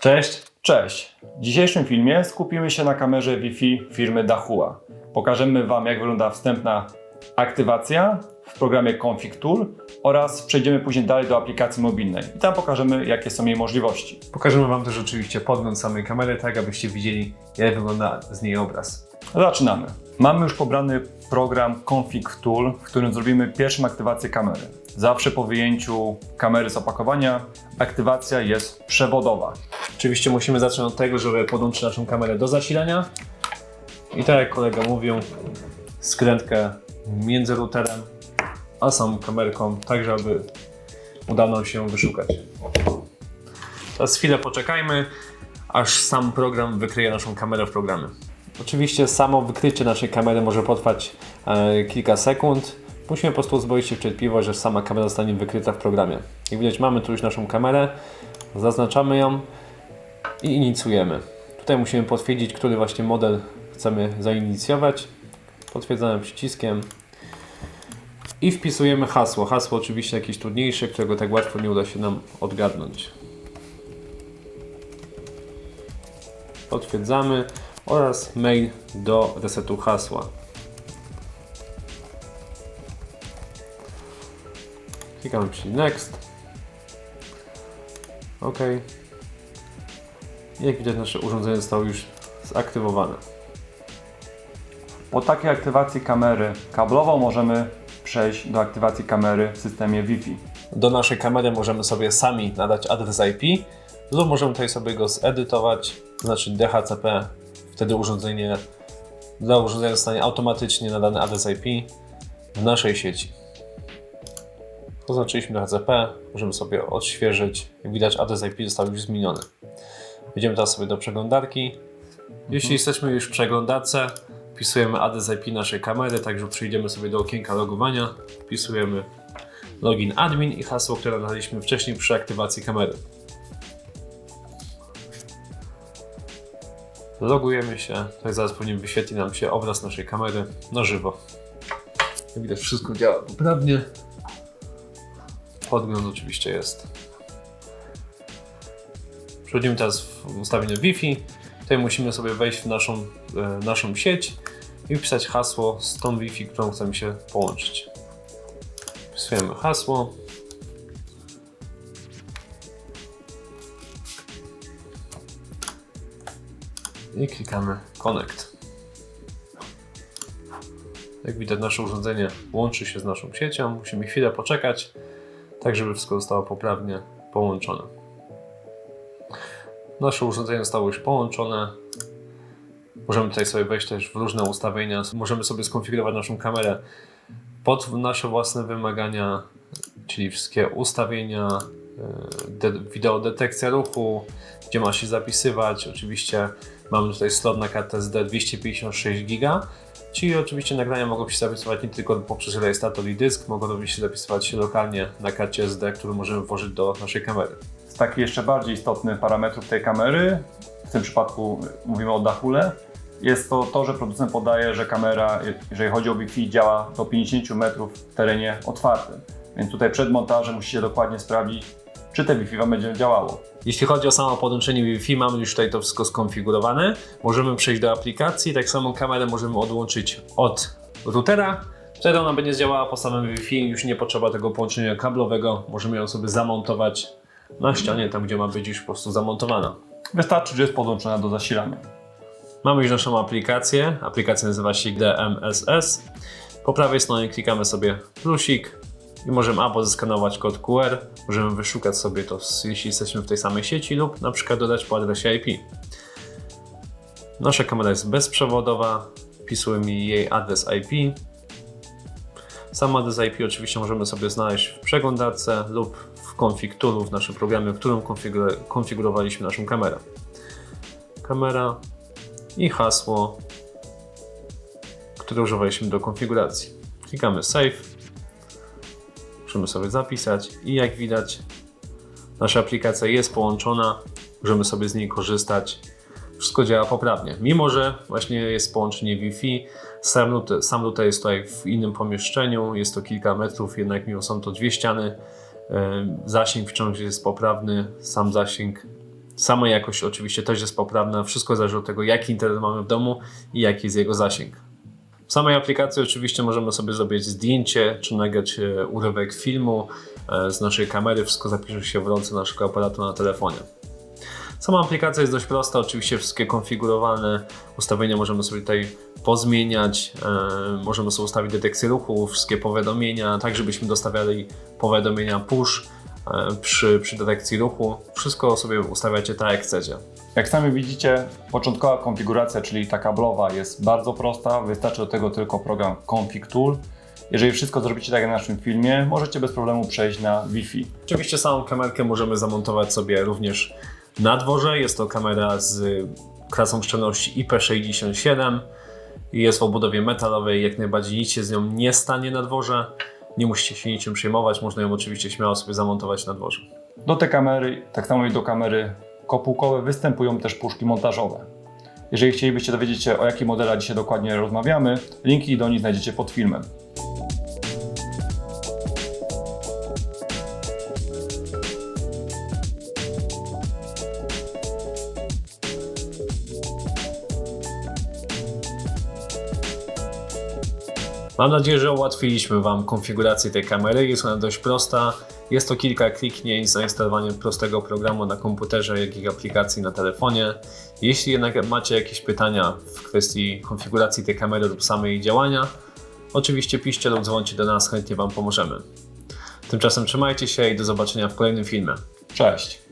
Cześć. Cześć! W dzisiejszym filmie skupimy się na kamerze Wi-Fi firmy Dahua. Pokażemy Wam, jak wygląda wstępna aktywacja w programie Config Tool oraz przejdziemy później dalej do aplikacji mobilnej. I tam pokażemy, jakie są jej możliwości. Pokażemy Wam też oczywiście podgląd samej kamery, tak abyście widzieli, jak wygląda z niej obraz. Zaczynamy. Mamy już pobrany program Config Tool, w którym zrobimy pierwszą aktywację kamery. Zawsze po wyjęciu kamery z opakowania aktywacja jest przewodowa. Oczywiście musimy zacząć od tego, żeby podłączyć naszą kamerę do zasilania. I tak jak kolega mówił, skrętkę między routerem a samą kamerką, tak żeby uda nam się wyszukać. Teraz chwilę poczekajmy, aż sam program wykryje naszą kamerę w programie. Oczywiście samo wykrycie naszej kamery może potrwać e, kilka sekund. Musimy po prostu uzbroić się w cierpliwość, że sama kamera zostanie wykryta w programie. Jak widać mamy tu już naszą kamerę, zaznaczamy ją i inicjujemy. Tutaj musimy potwierdzić, który właśnie model chcemy zainicjować. Potwierdzamy przyciskiem i wpisujemy hasło. Hasło oczywiście jakieś trudniejsze, którego tak łatwo nie uda się nam odgadnąć. Potwierdzamy oraz mail do resetu hasła. Klikamy przycisk Next. OK. Jak widać nasze urządzenie zostało już zaktywowane. Po takiej aktywacji kamery kablowo możemy przejść do aktywacji kamery w systemie Wi-Fi. Do naszej kamery możemy sobie sami nadać adres IP lub możemy tutaj sobie go zedytować, to znaczy DHCP. Wtedy urządzenie, dla urządzenia zostanie automatycznie nadany adres IP w naszej sieci. Oznaczyliśmy DHCP, możemy sobie odświeżyć. Jak widać adres IP został już zmieniony. Wejdziemy teraz sobie do przeglądarki. Jeśli jesteśmy już w przeglądarce, wpisujemy adres IP naszej kamery, także przejdziemy sobie do okienka logowania, wpisujemy login admin i hasło, które nadaliśmy wcześniej przy aktywacji kamery. Logujemy się, tak zaraz powinien wyświetlić nam się obraz naszej kamery na żywo. Jak widać wszystko działa poprawnie. Podgląd oczywiście jest. Przechodzimy teraz w ustawienie Wi-Fi. Tutaj musimy sobie wejść w naszą, e, naszą sieć i wpisać hasło z tą Wi-Fi, którą chcemy się połączyć. Wpisujemy hasło. I klikamy Connect. Jak widać nasze urządzenie łączy się z naszą siecią. Musimy chwilę poczekać, tak żeby wszystko zostało poprawnie połączone. Nasze urządzenie zostało już połączone. Możemy tutaj sobie wejść też w różne ustawienia. Możemy sobie skonfigurować naszą kamerę pod nasze własne wymagania, czyli wszystkie ustawienia, e, de detekcja ruchu, gdzie ma się zapisywać. Oczywiście mamy tutaj slot na kartę SD 256 GB, czyli oczywiście nagrania mogą się zapisywać nie tylko poprzez rejestrator i dysk, mogą również się zapisywać lokalnie na karcie SD, którą możemy włożyć do naszej kamery. Z takich jeszcze bardziej istotnych parametrów tej kamery, w tym przypadku mówimy o dachule, jest to to, że producent podaje, że kamera, jeżeli chodzi o Wi-Fi, działa do 50 metrów w terenie otwartym. Więc tutaj przed montażem musicie dokładnie sprawdzić, czy te Wi-Fi Wam będzie działało. Jeśli chodzi o samo podłączenie Wi-Fi, mamy już tutaj to wszystko skonfigurowane. Możemy przejść do aplikacji, tak samo kamerę możemy odłączyć od routera. Wtedy ona będzie działała po samym Wi-Fi, już nie potrzeba tego połączenia kablowego. Możemy ją sobie zamontować na ścianie, tam gdzie ma być już po prostu zamontowana. Wystarczy, że jest podłączona do zasilania. Mamy już naszą aplikację. Aplikacja nazywa się DMSS. Po prawej stronie klikamy sobie plusik i możemy albo zeskanować kod QR, możemy wyszukać sobie to, jeśli jesteśmy w tej samej sieci, lub na przykład dodać po adresie IP. Nasza kamera jest bezprzewodowa, wpisujemy jej adres IP. Sam adres IP oczywiście możemy sobie znaleźć w przeglądarce lub config toolu w naszym programie, w którym konfigurowaliśmy naszą kamerę. Kamera i hasło, które używaliśmy do konfiguracji. Klikamy Save. Możemy sobie zapisać i jak widać nasza aplikacja jest połączona, możemy sobie z niej korzystać. Wszystko działa poprawnie. Mimo, że właśnie jest połączenie Wi-Fi, sam router, sam jest tutaj w innym pomieszczeniu, jest to kilka metrów, jednak mimo są to dwie ściany, zasięg wciąż jest poprawny, sam zasięg Sama jakość oczywiście też jest poprawna. Wszystko zależy od tego, jaki internet mamy w domu i jaki jest jego zasięg. W samej aplikacji oczywiście możemy sobie zrobić zdjęcie, czy nagrać e, urywek filmu e, z naszej kamery. Wszystko zapisze się w rolce naszego aparatu na telefonie. Sama aplikacja jest dość prosta, oczywiście wszystkie konfigurowane ustawienia możemy sobie tutaj pozmieniać, e, możemy sobie ustawić detekcję ruchu, wszystkie powiadomienia, tak żebyśmy dostawiali powiadomienia push e, przy, przy detekcji ruchu. Wszystko sobie ustawiacie tak jak chcecie. Jak sami widzicie, początkowa konfiguracja, czyli ta kablowa, jest bardzo prosta. Wystarczy do tego tylko program Config Tool. Jeżeli wszystko zrobicie tak jak w naszym filmie, możecie bez problemu przejść na Wi-Fi. Oczywiście samą kamerkę możemy zamontować sobie również na dworze. Jest to kamera z klasą szczelności IP67 i jest w obudowie metalowej. Jak najbardziej nic się z nią nie stanie na dworze. Nie musicie się niczym przejmować, można ją oczywiście śmiało sobie zamontować na dworze. Do tej kamery, tak samo jak do kamery kopułkowe, występują też puszki montażowe. Jeżeli chcielibyście dowiedzieć się o jakich modelach dzisiaj dokładnie rozmawiamy, linki do nich znajdziecie pod filmem. Mam nadzieję, że ułatwiliśmy Wam konfigurację tej kamery. Jest ona dość prosta. Jest to kilka kliknięć z zainstalowaniem prostego programu na komputerze, jak i aplikacji na telefonie. Jeśli jednak macie jakieś pytania w kwestii konfiguracji tej kamery lub samej jej działania, oczywiście piszcie lub dzwońcie do nas, chętnie Wam pomożemy. Tymczasem trzymajcie się i do zobaczenia w kolejnym filmie. Cześć!